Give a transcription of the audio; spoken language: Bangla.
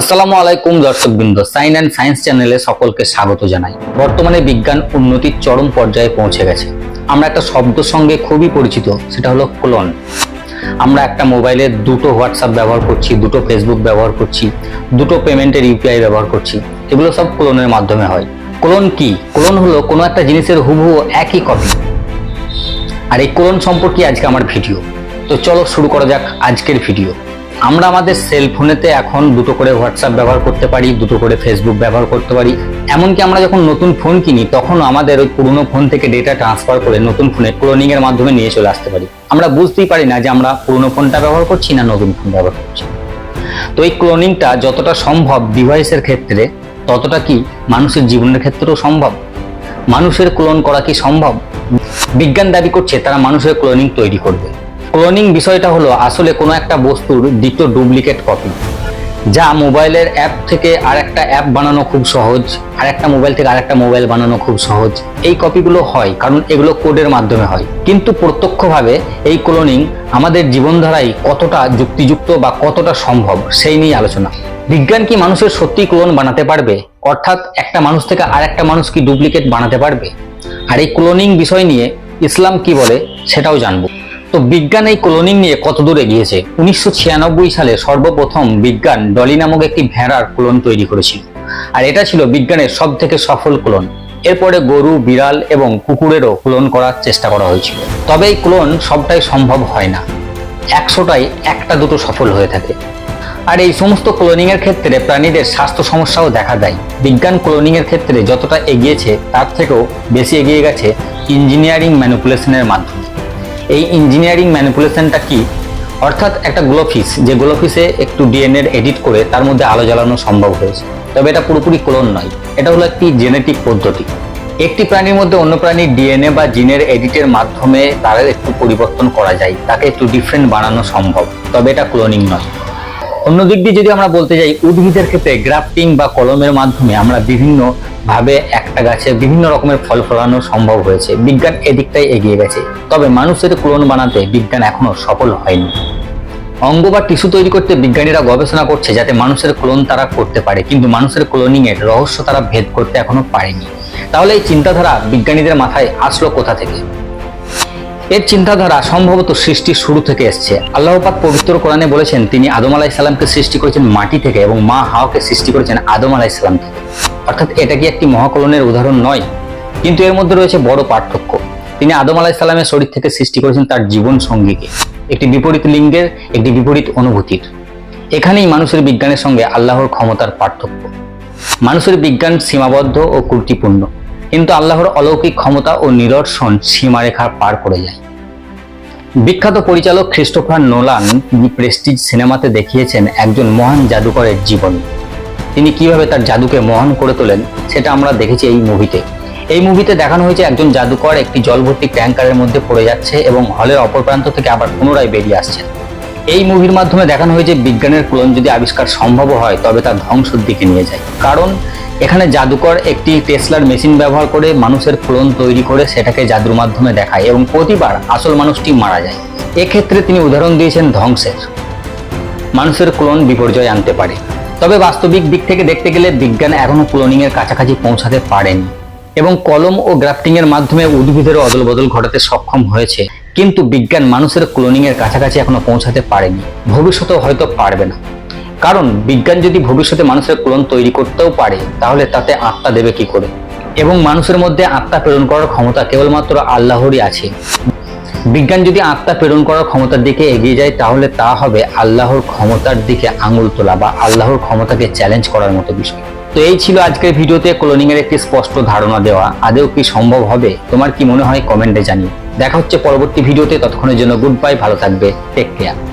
আসসালামু আলাইকুম দর্শকবৃন্দ সাইন অ্যান্ড সায়েন্স চ্যানেলে সকলকে স্বাগত জানাই। বর্তমানে বিজ্ঞান উন্নতির চরম পর্যায়ে পৌঁছে গেছে। আমরা একটা শব্দ সঙ্গে খুবই পরিচিত, সেটা হলো ক্লোন আমরা একটা মোবাইলে দুটো হোয়াটসঅ্যাপ ব্যবহার করছি, দুটো ফেসবুক ব্যবহার করছি, দুটো পেমেন্টের ইউপিআই ব্যবহার করছি, এগুলো সব ক্লোনের মাধ্যমে হয়। ক্লোন কি? ক্লোন হলো কোনো একটা জিনিসের হুবহু একই কপি আর এই ক্লোন সম্পর্কে আজকে আমার ভিডিও। তো চলো শুরু করা যাক আজকের ভিডিও। আমরা আমাদের সেল ফোনেতে এখন দুটো করে হোয়াটসঅ্যাপ ব্যবহার করতে পারি, দুটো করে ফেসবুক ব্যবহার করতে পারি। এমনকি আমরা যখন নতুন ফোন কিনি, তখন আমাদের ওই পুরনো ফোন থেকে ডেটা ট্রান্সফার করে নতুন ফোনে ক্লোনিং এর মাধ্যমে নিয়ে চলে আসতে পারি। আমরা বুঝতেই পারি না যে আমরা পুরনো ফোনটা ব্যবহার করছি না নতুন ফোন ব্যবহার করছি। তো এই ক্লোনিংটা যতটা সম্ভব ডিভাইসের ক্ষেত্রে, ততটা কি মানুষের জীবনের ক্ষেত্রেও সম্ভব? মানুষের ক্লোন করা কি সম্ভব? বিজ্ঞান দাবি করছে তারা মানুষের ক্লোনিং তৈরি করবে। ক্লোনিং বিষয়টা হলো আসলে কোনো একটা বস্তুর দ্বিতীয় ডুপ্লিকেট কপি যা মোবাইলের অ্যাপ থেকে আর একটা অ্যাপ বানানো খুব সহজ আর একটা মোবাইল থেকে আরেকটা মোবাইল বানানো খুব সহজ। এই কপিগুলো হয় কারণ এগুলো কোডের মাধ্যমে হয়। কিন্তু প্রত্যক্ষভাবে এই ক্লোনিং আমাদের জীবনধারায় কতটা যুক্তিযুক্ত বা কতটা সম্ভব সেই নিয়ে আলোচনা। বিজ্ঞান কি মানুষের সত্যি ক্লোন বানাতে পারবে? অর্থাৎ একটা মানুষ থেকে আর একটা মানুষ কি ডুপ্লিকেট বানাতে পারবে? আর এই ক্লোনিং বিষয় নিয়ে ইসলাম কি বলে সেটাও জানব। তো বিজ্ঞান এই ক্লোনিং নিয়ে কত দূর এগিয়েছে? উনিশশো ছিয়ানব্বই সালে সর্বপ্রথম বিজ্ঞান ডলি নামক একটি ভেড়ার ক্লোন তৈরি করেছিল। আর এটা ছিল বিজ্ঞানের সব থেকে সফল ক্লোন এরপরে গরু, বিড়াল এবং কুকুরেরও ক্লোন করার চেষ্টা করা হয়েছিল। তবে এই ক্লোন সবটাই সম্ভব হয় না। একশোটাই একটা দুটো সফল হয়ে থাকে। আর এই সমস্ত ক্লোনিং এর ক্ষেত্রে প্রাণীদের স্বাস্থ্য সমস্যাও দেখা দেয়। বিজ্ঞান ক্লোনিং এর ক্ষেত্রে যতটা এগিয়েছে, তার থেকেও বেশি এগিয়ে গেছে ইঞ্জিনিয়ারিং ম্যানিপুলেশনের মাধ্যমে। এই ইঞ্জিনিয়ারিং ম্যানিপুলেশনটা কি? অর্থাৎ একটা গ্লোফিস যে গ্লোফিসে একটু ডিএনএর এডিট করে তার মধ্যে আলো জ্বালানো সম্ভব হয়েছে। তবে এটা পুরোপুরি ক্লোন নয়, এটা হলো একটি জেনেটিক পদ্ধতি। একটি প্রাণীর মধ্যে অন্য প্রাণীর ডিএনএ বা জিনের এডিটের মাধ্যমে তার একটু পরিবর্তন করা যায়, তাকে একটু ডিফারেন্ট বানানো সম্ভব। তবে এটা ক্লোনিং নয়। অন্য দিক দিয়ে যদি আমরা বলতে যাই, উদ্ভিদের ক্ষেত্রে গ্রাফটিং বা কলমের মাধ্যমে আমরা বিভিন্ন ভাবে একটা গাছে বিভিন্ন রকমের ফল ফলানো সম্ভব হয়েছে। বিজ্ঞান এদিকটাই এগিয়ে গেছে। তবে মানুষের ক্লোন বানাতে বিজ্ঞান এখনও সফল হয়নি। অঙ্গ বা টিস্যু তৈরি করতে বিজ্ঞানীরা গবেষণা করছে যাতে মানুষের ক্লোন তারা করতে পারে, কিন্তু মানুষের ক্লোনিং এর রহস্য তারা ভেদ করতে এখনও পারেনি। তাহলে এই চিন্তাধারা বিজ্ঞানীদের মাথায় আসলো কোথা থেকে? এর চিন্তাধারা সম্ভবত সৃষ্টির শুরু থেকে এসছে। আল্লাহ পাক পবিত্র কোরআনে বলেছেন, তিনি আদম আলাহ ইসলামকে সৃষ্টি করেছেন মাটি থেকে এবং মা হাওয়াকে সৃষ্টি করেছেন আদম আলাহ ইসলাম থেকে। অর্থাৎ এটা কি একটি মহাকলনের উদাহরণ নয়? কিন্তু এর মধ্যে রয়েছে বড় পার্থক্য। তিনি আদম আলাহ ইসলামের শরীর থেকে সৃষ্টি করেছেন তার জীবন সঙ্গীকে। একটি বিপরীত লিঙ্গের, একটি বিপরীত অনুভূতির। এখানেই মানুষের বিজ্ঞানের সঙ্গে আল্লাহর ক্ষমতার পার্থক্য। মানুষের বিজ্ঞান সীমাবদ্ধ ও ত্রুটিপূর্ণ। কিন্তু আল্লাহর অলৌকিক ক্ষমতা ও নিদর্শন সীমারেখা পার করে যায়। বিখ্যাত পরিচালক খ্রিস্টোফার নোলান প্রেস্টিজ সিনেমাতে দেখিয়েছেন একজন মহান জাদুকরের জীবন। তিনি কীভাবে তার জাদুকে মহান করে তোলেন সেটা আমরা দেখেছি এই মুভিতে এই মুভিতে দেখানো হয়েছে একজন জাদুকর একটি জলভর্তি ট্যাঙ্কারের মধ্যে পড়ে যাচ্ছে এবং হলের অপর প্রান্ত থেকে আবার পুনরায় বেরিয়ে আসছেন। এই মুভির মাধ্যমে দেখানো হয়েছে বিজ্ঞানের ক্লোন যদি আবিষ্কার সম্ভব হয় তবে তা ধ্বংসের দিকে নিয়ে যায়। কারণ এখানে জাদুকর একটি টেসলার মেশিন ব্যবহার করে মানুষের ক্লোন তৈরি করে সেটাকে জাদুর মাধ্যমে দেখায় এবং প্রতিবার আসল মানুষটি মারা যায়। এক্ষেত্রে তিনি উদাহরণ দিয়েছেন ধ্বংসের। মানুষের ক্লোন বিপর্যয় আনতে পারে। তবে বাস্তবিক দিক থেকে দেখতে গেলে বিজ্ঞান এখনও ক্লোনিংয়ের কাছাকাছি পৌঁছাতে পারেনি এবং কলম ও গ্রাফটিংয়ের মাধ্যমে উদ্ভিদের অদল বদল ঘটাতে সক্ষম হয়েছে। কিন্তু বিজ্ঞান মানুষের ক্লোনিংয়ের কাছাকাছি এখনও পৌঁছাতে পারেনি। ভবিষ্যতেও হয়তো পারবে না। কারণ বিজ্ঞান যদি ভবিষ্যতে মানুষের ক্লোন তৈরি করতেও পারে, তাহলে তাতে আত্মা দেবে কি করে? এবং মানুষের মধ্যে আত্মা প্রেরণ করার ক্ষমতা কেবলমাত্র আল্লাহরই আছে। বিজ্ঞান যদি আত্মা প্রেরণ করার ক্ষমতার দিকে এগিয়ে যায়, তাহলে তা হবে আল্লাহর ক্ষমতার দিকে আঙুল তোলা বা আল্লাহর ক্ষমতাকে চ্যালেঞ্জ করার মতো বিষয়। তো এই ছিল আজকের ভিডিওতে ক্লোনিং এর একটি স্পষ্ট ধারণা দেওয়া। আদেও কি সম্ভব হবে? তোমার কি মনে হয়? কমেন্টে জানিয়ে দেখা হচ্ছে পরবর্তী ভিডিওতে। ততক্ষণের জন্য গুড বাই ভালো থাকবে। Take care